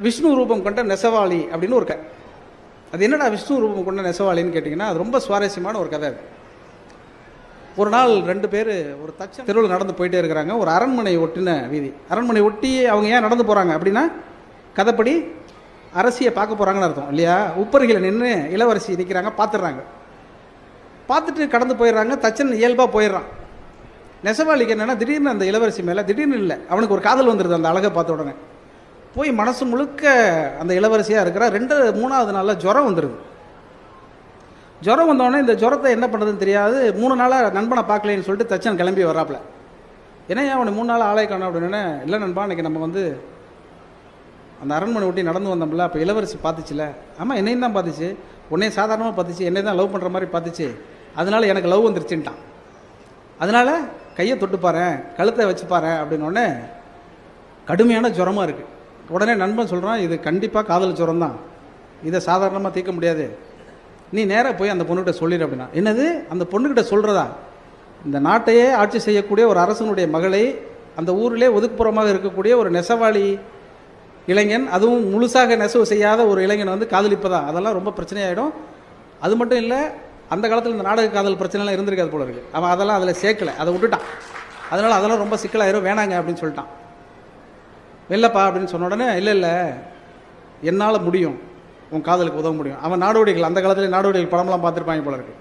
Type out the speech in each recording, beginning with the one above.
விஷ்ணு ரூபம் கொண்ட நெசவாளி அப்படின்னு ஒரு கதை. அது என்னடா விஷ்ணு ரூபம் கொண்ட நெசவாளின்னு கேட்டிங்கன்னா அது ரொம்ப சுவாரஸ்யமான ஒரு கதை அது. ஒரு நாள் ரெண்டு பேர் ஒரு தச்ச தெருவில் நடந்து போயிட்டே இருக்கிறாங்க. ஒரு அரண்மனை ஒட்டின வீதி. அரண்மனை ஒட்டி அவங்க ஏன் நடந்து போகிறாங்க அப்படின்னா கதைப்படி அரசியை பார்க்க போகிறாங்கன்னு அர்த்தம் இல்லையா? உப்பருகில் நின்று இளவரசி நிற்கிறாங்க பார்த்துடுறாங்க. பார்த்துட்டு கடந்து போயிடுறாங்க தச்சன் இயல்பாக போயிடுறான். நெசவாளிக்கு என்னென்னா திடீர்னு அந்த இளவரசி மேலே திடீர்னு இல்லை அவனுக்கு ஒரு காதல் வந்துடுது அந்த அழகை பார்த்த உடனே. போய் மனசு முழுக்க அந்த இளவரசியாக இருக்கிறா. ரெண்டு மூணாவது நாளில் ஜுரம் வந்துடுது ஜுரம் வந்தோடனே இந்த ஜுரத்தை என்ன பண்ணுறதுன்னு தெரியாது. மூணு நாளாக நண்பனை பார்க்கலன்னு சொல்லிட்டு தச்சன் கிளம்பி வராப்பில் ஏன்னா ஏன் அவனை மூணு நாள் ஆளை காணும் அப்படின்னு இல்லை நண்பா இன்னைக்கு நம்ம வந்து அந்த அரண்மனை ஒட்டி நடந்து வந்தோம்ல அப்போ இளவரசி பார்த்துச்சுல. ஆமாம் என்னையும் தான் பார்த்துச்சு. உன்னையும் சாதாரணமாக பார்த்துச்சு. என்னை தான் லவ் பண்ணுற மாதிரி பார்த்துச்சு. அதனால எனக்கு லவ் வந்துருச்சுன்ட்டான். அதனால கையை தொட்டு கழுத்தை வச்சு அப்படின்னோடனே கடுமையான ஜுரமாக இருக்குது உடனே நண்பன் சொல்கிறான் இது கண்டிப்பாக காதல் சுரம் தான். இதை சாதாரணமாக தீர்க்க முடியாது. நீ நேராக போய் அந்த பொண்ணுக்கிட்ட சொல்லிடு அப்படின்னா. என்னது? அந்த பொண்ணுக்கிட்ட சொல்கிறதா இந்த நாட்டையே ஆட்சி செய்யக்கூடிய ஒரு அரசனுடைய மகளை அந்த ஊரிலே ஒதுக்குப்புறமாக இருக்கக்கூடிய ஒரு நெசவாளி இளைஞன் அதுவும் முழுசாக நெசவு செய்யாத ஒரு இளைஞன் வந்து காதலிப்பதா? அதெல்லாம் ரொம்ப பிரச்சனையாயிடும். அது மட்டும் இல்லை அந்த காலத்தில் இந்த நாடக காதல் பிரச்சனைலாம் இருந்திருக்காது போல இருக்குது அவன் அதெல்லாம் அதில் சேர்க்கல. அதை விட்டுட்டான். அதனால் அதெல்லாம் ரொம்ப சிக்கலாயிரும். வேணாங்க அப்படின்னு சொல்லிட்டான். இல்லைப்பா அப்படின்னு சொன்ன உடனே இல்லை இல்லை என்னால் முடியும். உன் காதலுக்கு உதவ முடியும். அவன் நாடோடிகள் அந்த காலத்தில் நாடோடிகள் படம்லாம் பார்த்துருப்பாங்க போல இருக்கு.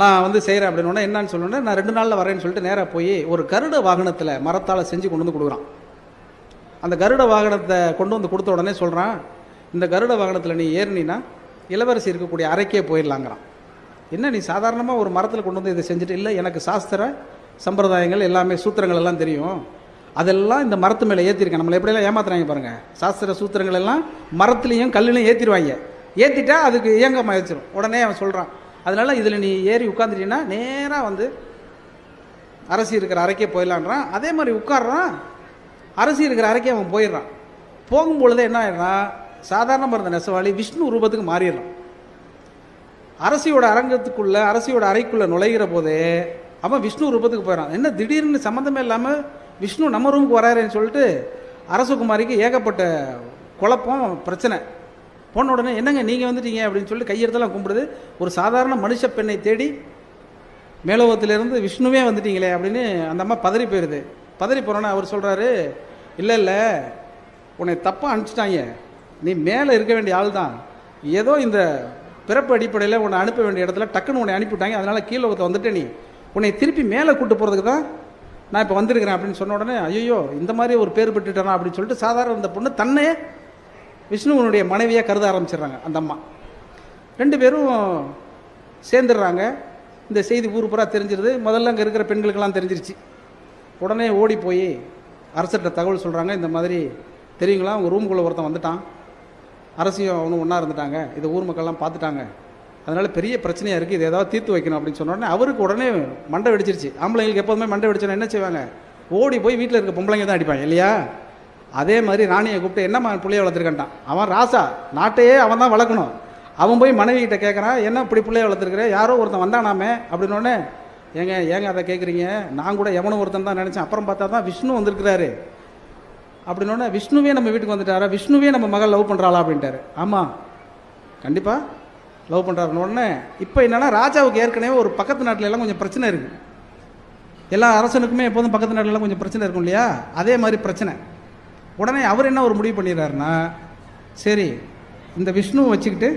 நான் வந்து செய்கிறேன் அப்படின்னு என்னன்னு சொல்லணும்னா நான் ரெண்டு நாளில் வரேன்னு சொல்லிட்டு நேராக போய் ஒரு கருட வாகனத்தில் மரத்தால் செஞ்சு கொண்டு வந்து கொடுக்குறான். அந்த கருட வாகனத்தை கொண்டு வந்து கொடுத்த உடனே சொல்கிறான் இந்த கருட வாகனத்தில் நீ ஏறினா இளவரசி இருக்கக்கூடிய அறைக்கே போயிடலாங்கிறான். என்ன நீ சாதாரணமாக ஒரு மரத்தில் கொண்டு வந்து இதை செஞ்சுட்டு இல்லை எனக்கு சாஸ்திர சம்பிரதாயங்கள் எல்லாமே சூத்திரங்கள் எல்லாம் தெரியும். அதெல்லாம் இந்த மரத்து மேலே ஏற்றிருக்கேன் நம்மளை எப்படியெல்லாம் ஏமாத்துறாங்க பாருங்கள் சாஸ்திர சூத்திரங்கள் எல்லாம் மரத்துலேயும் கல்லுலையும் ஏற்றிடுவாங்க ஏற்றிட்டா அதுக்கு இயங்கமாக ஆயிடுச்சிடும் உடனே அவன் சொல்கிறான் அதனால் இதில் நீ ஏறி உட்காந்துட்டீங்கன்னா நேராக வந்து அரசி இருக்கிற அறைக்கே போயிடலான்றான். அதே மாதிரி உட்கார்றான். அரசி இருக்கிற அறைக்கே அவன் போயிடுறான். போகும்பொழுதே என்ன ஆயிடுறான் சாதாரணமாக இருந்த நெசவாளி விஷ்ணு ரூபத்துக்கு மாறிடுறான். அரசியோட அரங்கத்துக்குள்ளே அரசியோட அறைக்குள்ளே நுழைகிற போதே அவன் விஷ்ணு ரூபத்துக்கு போயிடறான். என்ன திடீர்னு சம்மந்தமே இல்லாமல் விஷ்ணு நம்ம ரூமுக்கு வராருன்னு சொல்லிட்டு அரசகுமாரிக்கு ஏகப்பட்ட குழப்பம் பிரச்சனை. போன உடனே என்னங்க நீங்கள் வந்துட்டீங்க? அப்படின்னு சொல்லிட்டு கையெடுத்தெல்லாம் கும்பிடுது. ஒரு சாதாரண மனுஷ பெண்ணை தேடி மேலோகத்திலேருந்து விஷ்ணுவே வந்துட்டீங்களே அப்படின்னு அந்த அம்மா பதறி போயிடுது பதறி போகிறோன்னே அவர் சொல்கிறாரு இல்லை இல்லை உன்னை தப்பாக அனுப்பிச்சிட்டாங்க. நீ மேலே இருக்க வேண்டிய ஆள் தான். ஏதோ இந்த பிறப்பு அடிப்படையில் உன்னை அனுப்ப வேண்டிய இடத்துல டக்குன்னு உன்னை அனுப்பிவிட்டாங்க. அதனால் கீழோகத்தை வந்துட்டே நீ. உன்னை திருப்பி மேலே கூட்டு போகிறதுக்கு தான் நான் இப்போ வந்திருக்கிறேன் அப்படின்னு சொன்ன உடனே ஐயோ இந்த மாதிரி ஒரு பேர் பெற்றுட்டேனா அப்படின்னு சொல்லிட்டு சாதாரண இந்த பொண்ணு தன்னை விஷ்ணுவனுடைய மனைவியாக கருத ஆரம்பிச்சிடுறாங்க அந்த அம்மா. ரெண்டு பேரும் சேர்ந்துடுறாங்க. இந்த செய்தி ஊர் பூரா தெரிஞ்சிருது. முதல்ல அங்கே இருக்கிற பெண்களுக்கெல்லாம் தெரிஞ்சிருச்சு. உடனே ஓடி போய் அரசர்கிட்ட தகவல் சொல்கிறாங்க இந்த மாதிரி தெரியுங்களா? உங்கள் ரூமுக்குள்ளே ஒருத்தன் வந்துட்டான். அரசியும் அவனும் ஒன்றா இருந்துட்டாங்க. இதை ஊர் மக்கள்லாம் பார்த்துட்டாங்க. அதனால் பெரிய பிரச்சனையாக இருக்குது இதை ஏதாவது தீர்த்து வைக்கணும் அப்படின்னு சொன்ன உடனே அவருக்கு உடனே மண்டை வெடிச்சிருச்சு. ஆம்பளைங்களுக்கு எப்போதுமே மண்டை வெடிச்சோன்னா என்ன செய்வாங்க? ஓடி போய் வீட்டில் இருக்க பொம்பளைங்க தான் அடிப்பாங்க இல்லையா? அதே மாதிரி ராணியை கூப்பிட்டு என்னம்மா பிள்ளைய வளர்த்துருக்கான்ட்டான்? அவன் ராசா. நாட்டையே அவன் தான் வளர்க்கணும். அவன் போய் மனைவி கிட்ட கேட்குறான் என்ன இப்படி பிள்ளைய வளர்த்துருக்குற? யாரோ ஒருத்தன் வந்தானாமே? அப்படின்னோடனே ஏங்க ஏங்க அதை கேட்குறீங்க நான் கூட எவனும் ஒருத்தன் தான் நினச்சேன். அப்புறம் பார்த்தா தான் விஷ்ணு வந்திருக்கிறாரு. அப்படின்னோடனே விஷ்ணுவே நம்ம வீட்டுக்கு வந்துட்டாரா? விஷ்ணுவே நம்ம மகள் லவ் பண்ணுறாளா அப்படின்ட்டாரு. ஆமாம் கண்டிப்பாக லவ் பண்ணுறாருன்னு உடனே இப்போ என்னென்னா ராஜாவுக்கு ஏற்கனவே ஒரு பக்கத்து நாட்டில் எல்லாம் கொஞ்சம் பிரச்சனை இருக்குது எல்லா அரசனுக்குமே எப்போதும் பக்கத்து நாட்டிலலாம் எல்லாம் கொஞ்சம் பிரச்சனை இருக்கும் இல்லையா? அதே மாதிரி பிரச்சனை. உடனே அவர் என்ன ஒரு முடிவு பண்ணிடுறாருன்னா சரி இந்த விஷ்ணுவை வச்சுக்கிட்டு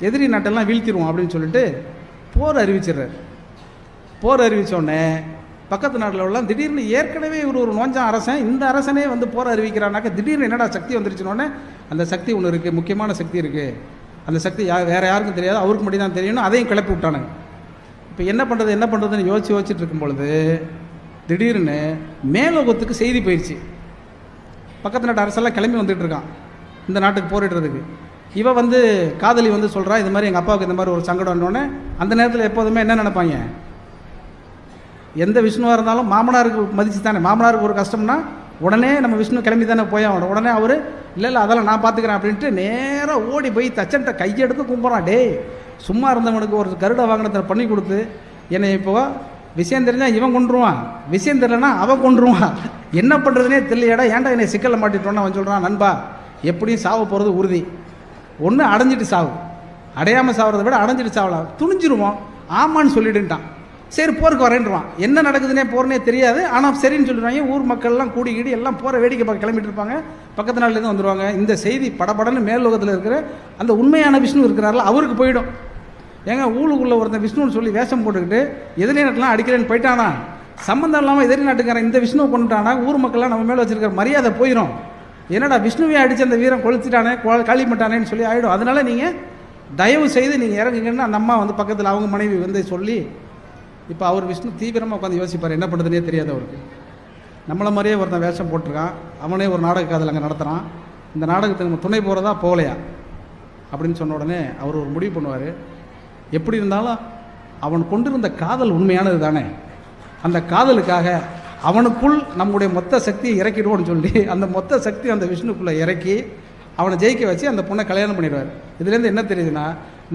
எதிரி நாட்டெல்லாம் வீழ்த்திடுவோம் அப்படின்னு சொல்லிட்டு போர் அறிவிச்சிடுறாரு. போர் அறிவித்தோடனே பக்கத்து நாட்டில் உள்ள திடீர்னு ஏற்கனவே இவர் ஒரு நோஞ்சான் அரசன் இந்த அரசனே வந்து போர் அறிவிக்கிறானாக்க திடீர்னு என்னடா சக்தி வந்துருச்சுனோடனே அந்த சக்தி ஒன்று இருக்குது முக்கியமான சக்தி இருக்குது அந்த சக்தி யா வேறு யாருக்கும் தெரியாது அவருக்கு மட்டும் தான் தெரியணும் அதையும் கிளப்பி விட்டானுங்க. இப்போ என்ன பண்ணுறது என்ன பண்ணுறதுன்னு யோசிச்சு யோசிச்சுட்டு இருக்கும் பொழுது திடீர்னு மேலோகத்துக்கு செய்தி போயிடுச்சு பக்கத்து நாட்டு அரசெல்லாம் கிளம்பி வந்துட்டு இருக்கான் இந்த நாட்டுக்கு போரிடுறதுக்கு. இவ வந்து காதலி வந்து சொல்கிறா இது மாதிரி எங்கள் அப்பாவுக்கு இந்த மாதிரி ஒரு சங்கடம் அந்த நேரத்தில் எப்போதுமே என்ன நினைப்பாங்க? எந்த விஷ்ணுவாக இருந்தாலும் மாமனாருக்கு மதிச்சு தானே மாமனாருக்கு ஒரு கஷ்டம்னா உடனே நம்ம விஷ்ணு கிளம்பி தானே போய் ஆகணும். உடனே அவர் இல்லை இல்லை அதெல்லாம் நான் பார்த்துக்கிறேன் அப்படின்ட்டு நேராக ஓடி போய் தச்சன்ட்ட கையெடுத்து கும்பிட்றான். டேய் சும்மா இருந்தவனுக்கு ஒரு கருட வாகனத்தை பண்ணி கொடுத்து என்னை இப்போ விஷயம் தெரிஞ்சால் இவன் கொண்டுருவான் விஷயம் தெரியலனா அவன் கொண்டுருவான் என்ன பண்ணுறதுனே தெரியலடா ஏன்டா என்னை சிக்கலில் மாட்டிட்டோன்னு அவன் சொல்கிறான் நண்பா? எப்படியும் சாவ போகிறது உறுதி. ஒன்று அடைஞ்சிட்டு சாவு. அடையாமல் சாவறதை விட அடைஞ்சிட்டு சாவலாம். துணிஞ்சிருவோம். ஆமான்னு சொல்லிடுன்ட்டான். சரி போருக்கு வரேன்றான். என்ன நடக்குதுன்னே போறனே தெரியாது. ஆனால் சரின்னு சொல்லிடுவாங்க. ஊர் மக்கள்லாம் கூடி கீடி எல்லாம் போகிற வேடிக்கை பார்க்க கிளம்பிட்டு இருப்பாங்க. பக்கத்து நாள்லேருந்து வந்துடுவாங்க இந்த செய்தி படபடன்னு மேலோகத்தில் இருக்கிற அந்த உண்மையான விஷ்ணு இருக்கிறாரில் அவருக்கு போயிடும். ஏங்க ஊருக்குள்ளே ஒருத்தன் விஷ்ணுன்னு சொல்லி வேஷம் போட்டுக்கிட்டு எதிரே நாட்டெலாம் அடிக்கிறேன்னு போயிட்டானா? சம்மந்தம் இல்லாமல் எதிரி நாட்டுக்காரன் இந்த விஷ்ணுவை கொண்டுட்டானா ஊர் மக்கள்லாம் நம்ம மேலே வச்சிருக்கிற மரியாதை போயிடும் என்னடா விஷ்ணுவே அடிச்சு அந்த வீரம் கொளுத்திட்டானே கோ காலி பண்ணிட்டானேன்னு சொல்லி ஆகிடும் அதனால நீங்கள் தயவு செய்து நீங்கள் இறங்குங்கன்னு அந்த அம்மா வந்து பக்கத்தில் அவங்க மனைவி வந்து சொல்லி இப்போ அவர் விஷ்ணு தீவிரமாக உட்காந்து யோசிப்பார் என்ன பண்ணுறதுனே தெரியாது அவருக்கு. நம்மளை மாதிரியே ஒருத்தன் வேஷம் போட்டிருக்கான் அவனே ஒரு நாடக காதல் அங்கே நடத்துகிறான் இந்த நாடகத்துக்கு நம்ம துணை போகிறதா போகலையா? அப்படின்னு சொன்ன உடனே அவர் ஒரு முடிவு பண்ணுவார். எப்படி இருந்தாலும் அவன் கொண்டிருந்த காதல் உண்மையானது தானே. அந்த காதலுக்காக அவனுக்குள் நம்முடைய மொத்த சக்தியை இறக்கிடுவோம்னு சொல்லி அந்த மொத்த சக்தி அந்த விஷ்ணுக்குள்ளே இறக்கி அவனை ஜெயிக்க வச்சு அந்த பொண்ணை கல்யாணம் பண்ணிடுவார். இதுலேருந்து என்ன தெரியுதுன்னா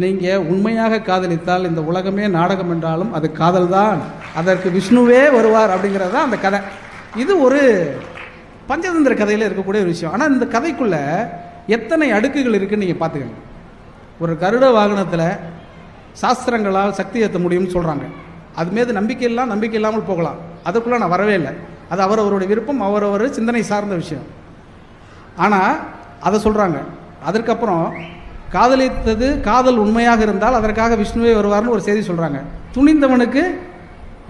நீங்கள் உண்மையாக காதலித்தால் இந்த உலகமே நாடகம் என்றாலும் அது காதல் தான் அதற்கு விஷ்ணுவே வருவார் அப்படிங்கிறது தான் அந்த கதை. இது ஒரு பஞ்சதந்திர கதையில் இருக்கக்கூடிய ஒரு விஷயம். ஆனால் இந்த கதைக்குள்ள எத்தனை அடுக்குகள் இருக்குன்னு நீங்கள் பார்த்துக்கங்க. ஒரு கருட வாகனத்தில் சாஸ்திரங்களால் சக்தி ஏற்ற முடியும்னு சொல்கிறாங்க அது மீது நம்பிக்கை இல்லாம் நம்பிக்கை இல்லாமல் போகலாம். அதுக்குள்ளே நான் வரவே இல்லை. அது அவரவருடைய விருப்பம் அவரவர் சிந்தனை சார்ந்த விஷயம். ஆனால் அதை சொல்கிறாங்க அதற்கப்புறம் காதலித்தது காதல் உண்மையாக இருந்தால் அதற்காக விஷ்ணுவே வருவார்னு ஒரு செய்தி சொல்கிறாங்க துணிந்தவனுக்கு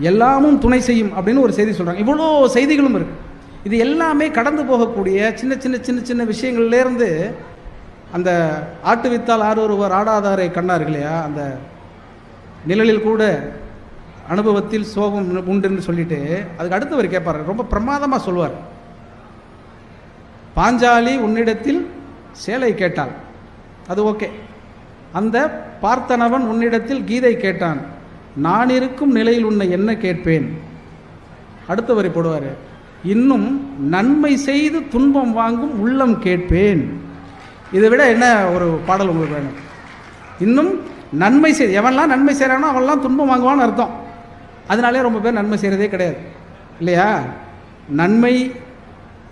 எல்லாமும் துணை செய்யும் அப்படின்னு ஒரு செய்தி சொல்கிறாங்க இவ்வளோ செய்திகளும் இருக்குது இது எல்லாமே கடந்து போகக்கூடிய சின்ன சின்ன சின்ன சின்ன விஷயங்கள்லேருந்து அந்த ஆட்டு வித்தால் ஆறு ஒருவர் ஆடாதாரை கண்ணார் இல்லையா? அந்த நிழலில் கூட அனுபவத்தில் சோகம் உண்டுன்னு சொல்லிட்டு அதுக்கு அடுத்தவர் கேட்பார். ரொம்ப பிரமாதமாக சொல்லுவார் பாஞ்சாலி உன்னிடத்தில் சேலை கேட்டாள். அது ஓகே. அந்த பார்த்தனவன் உன்னிடத்தில் கீதை கேட்டான். நான் இருக்கும் நிலையில் உன்னை என்ன கேட்பேன்? அடுத்த வரி போடுவார். இன்னும் நன்மை செய்து துன்பம் வாங்கும் உள்ளம் கேட்பேன். இதை விட என்ன ஒரு பாடல் உங்களுக்கு வேணும்? இன்னும் நன்மை செய் எவன்லாம் நன்மை செய்கிறானோ அவன்லாம் துன்பம் வாங்குவான்னு அர்த்தம். அதனாலே ரொம்ப பேர் நன்மை செய்கிறதே கிடையாது. இல்லையா? நன்மை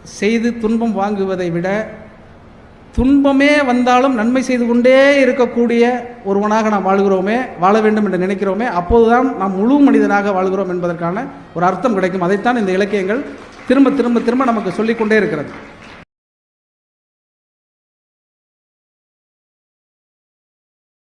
செய்து துன்பம் வாங்குவதை விட துன்பமே வந்தாலும் நன்மை செய்து கொண்டே இருக்கக்கூடிய ஒருவனாக நாம் வாழ்கிறோமே வாழ வேண்டும் என்று நினைக்கிறோமே அப்போதுதான் நாம் முழு மனிதனாக வாழ்கிறோம் என்பதற்கான ஒரு அர்த்தம் கிடைக்கும். அதைத்தான் இந்த இலக்கியங்கள் திரும்ப திரும்ப திரும்ப நமக்கு சொல்லிக்கொண்டே இருக்கிறது.